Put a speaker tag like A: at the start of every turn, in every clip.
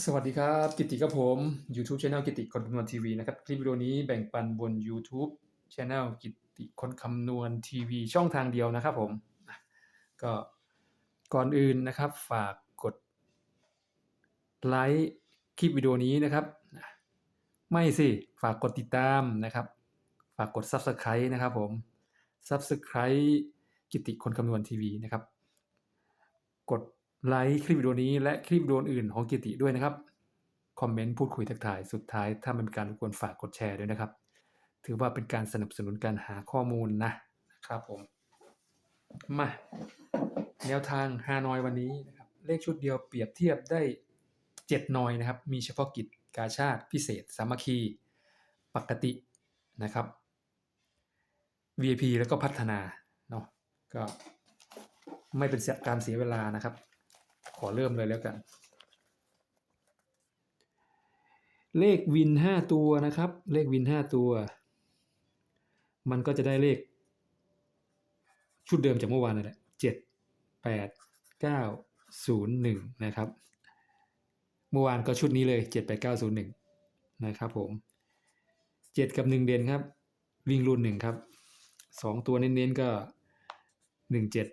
A: สวัสดีครับ กิติครับผม YouTube Channel กิติคนคำนวณทีวีนะครับ คลิปวิดีโอนี้แบ่งปันบน YouTube Channel กิติคนคำนวณทีวีช่องทางเดียวนะครับผม ก็ก่อนอื่นนะครับ ฝากกดไลค์คลิปวิดีโอนี้นะครับ ไม่สิ ฝากกดติดตามนะครับ ฝากกด Subscribe นะครับผม Subscribe กิตติคนคำนวณทีวีนะครับ กด ไลค์คลิปวิดีโอนี้และคลิปวิดีโออื่นของกิติด้วยนะครับ คอมเมนต์พูดคุยทักทายสุดท้าย ถ้ามันเป็นการรบกวนฝากกดแชร์ด้วยนะครับ ถือว่าเป็นการสนับสนุนการหาข้อมูลนะครับผม มาแนวทางฮานอยวันนี้นะครับ เลขชุดเดียวเปรียบเทียบได้ 7 นอยนะครับ มีเฉพาะกิจกาชาติพิเศษ สามัคคี ปกตินะครับ VIP แล้วก็พัฒนาเนาะก็ไม่เป็นการเสียเวลานะครับ อเริ่มเลยแล้วกัน เลขวินห้าตัวนะครับ เลขวินห้าตัว มันก็จะได้เลข ชุดเดิมจากเมื่อวานนั่นแหละเจ็ดแปดเก้าศูนย์หนึ่งนะครับ เมื่อวานก็ชุดนี้เลยเจ็ดแปดเก้าศูนย์หนึ่งนะครับผมเจ็ดกับหนึ่งเด่นครับ วิ่งรุ่นหนึ่งครับสองตัวเน้นๆก็หนึ่งเจ็ด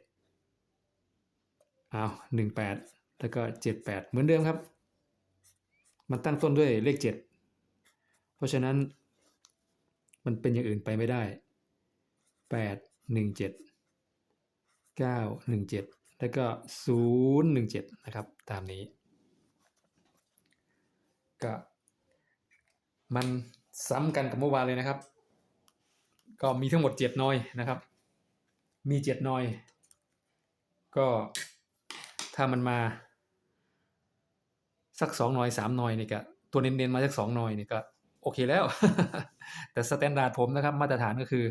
A: เอาวหนึ่งแปด แล้วก็เจ็ดแปดเหมือนเดิมครับ มันตั้งต้นด้วยเลขเจ็ดเพราะฉะนั้น มันเป็นอย่างอื่นไปไม่ได้แปดหนึ่งเจ็ดเก้าหนึ่งเจ็ดแล้วก็ศูนย์หนึ่งเจ็ดนะครับ ตามนี้ ก็มันซ้ำกันกับเมื่อวานเลยนะครับ ก็มีทั้งหมดเจ็ดนอยนะครับ มีเจ็ดนอย ก็ถ้ามันมา สักสองหน่อยสามหน่อยนี่ก็ตัวเน้นๆมาสักสองหน่อยนี่ก็โอเคแล้ว แต่สแตนดาร์ดผมนะครับ มาตรฐานก็คือ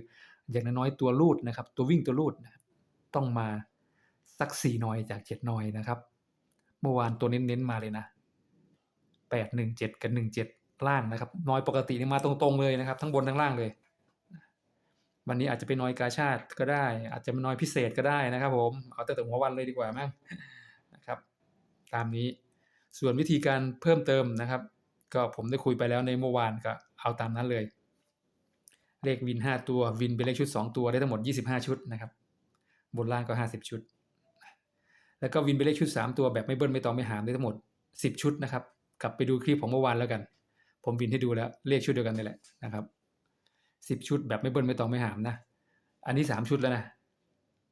A: อย่างน้อยๆตัวรูดนะครับ ตัววิ่งตัวรูดนะต้องมาสักสี่หน่อยจากเจ็ดหน่อยนะครับ เมื่อวานตัวเน้นๆมาเลยนะแปดหนึ่งเจ็ดกับหนึ่งเจ็ดล่างนะครับน้อยปกตินี่มาตรงๆเลยนะครับ ทั้งบนทั้งล่างเลย วันนี้อาจจะเป็นน้อยกาชาติก็ได้ อาจจะเป็นน้อยพิเศษก็ได้นะครับ ผมเอาแต่แต่หัววันเลยดีกว่ามั้งนะครับ ตามนี้ ส่วนวิธีการเพิ่มเติมนะครับ ก็ผมได้คุยไปแล้วในเมื่อวานก็เอาตามนั้นเลย เลขวิน 5 ตัววินเป็นเลขชุด 2 ตัวได้ทั้งหมด 25 ชุดนะครับบนล่างก็ 50 ชุด แล้วก็วินเป็นเลขชุด 3 ตัวแบบไม่เบิ้ลไม่ตองไม่หามได้ทั้งหมด 10 ชุดนะครับ กลับไปดูคลิปของเมื่อวานแล้วกัน ผมวินให้ดูแล้วเลขชุดเดียวกันนี่แหละนะครับ 10 ชุดแบบไม่เบิ้ลไม่ตองไม่หามนะ อันนี้ 3 ชุดแล้วนะ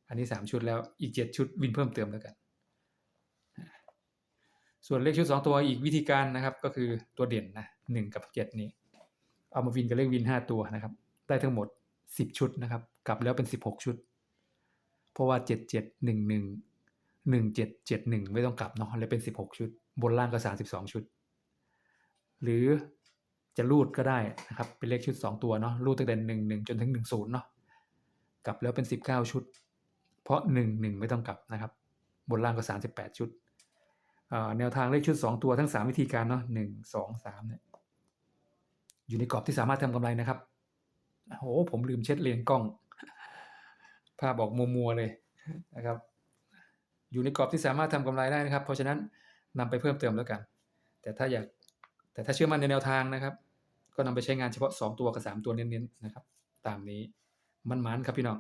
A: อันนี้ 3 ชุดแล้วอีก 7 ชุดวินเพิ่มเติมแล้วกัน ส่วนเลขชุด 2 ตัวอีกวิธีการนะครับ ก็คือตัวเด่นนะ1กับ 7 นี้ เอามาวินกับเลขวิน 5 ตัวนะครับ ได้ทั้งหมด 10 ชุดนะครับ กลับแล้วเป็น 16 ชุด เพราะว่า 7 7 1 1 1 7 7 1 ไม่ต้องกลับเนาะเลยเป็น 16 ชุด บนล่างก็ 32 ชุด หรือจะรูดก็ได้นะครับ เป็นเลขชุด 2 ตัวเนาะรูดตั้งแต่1 1 จนถึง 1 0เนาะกลับแล้วเป็น 19 ชุด เพราะ 1 1 ไม่ต้องกลับนะครับ บนล่างก็ 38 ชุด แนวทางเลขชุด 2 ตัวทั้ง 3 วิธีการเนาะหนึ่งสองสามเนี่ยอยู่ในกรอบที่สามารถทำกำไรนะครับโอ้โหผมลืมเช็ดเลนกล้อง ภาพบอกมัวๆเลยนะครับ อยู่ในกรอบที่สามารถทำกำไรได้นะครับ เพราะฉะนั้นนำไปเพิ่มเติมแล้วกัน แต่ถ้าอยากแต่ถ้าเชื่อมั่นในแนวทางนะครับ ก็นำไปใช้งานเฉพาะ 2 ตัวกับ 3 ตัวเน้นๆนะครับ ตามนี้มันๆครับพี่น้อง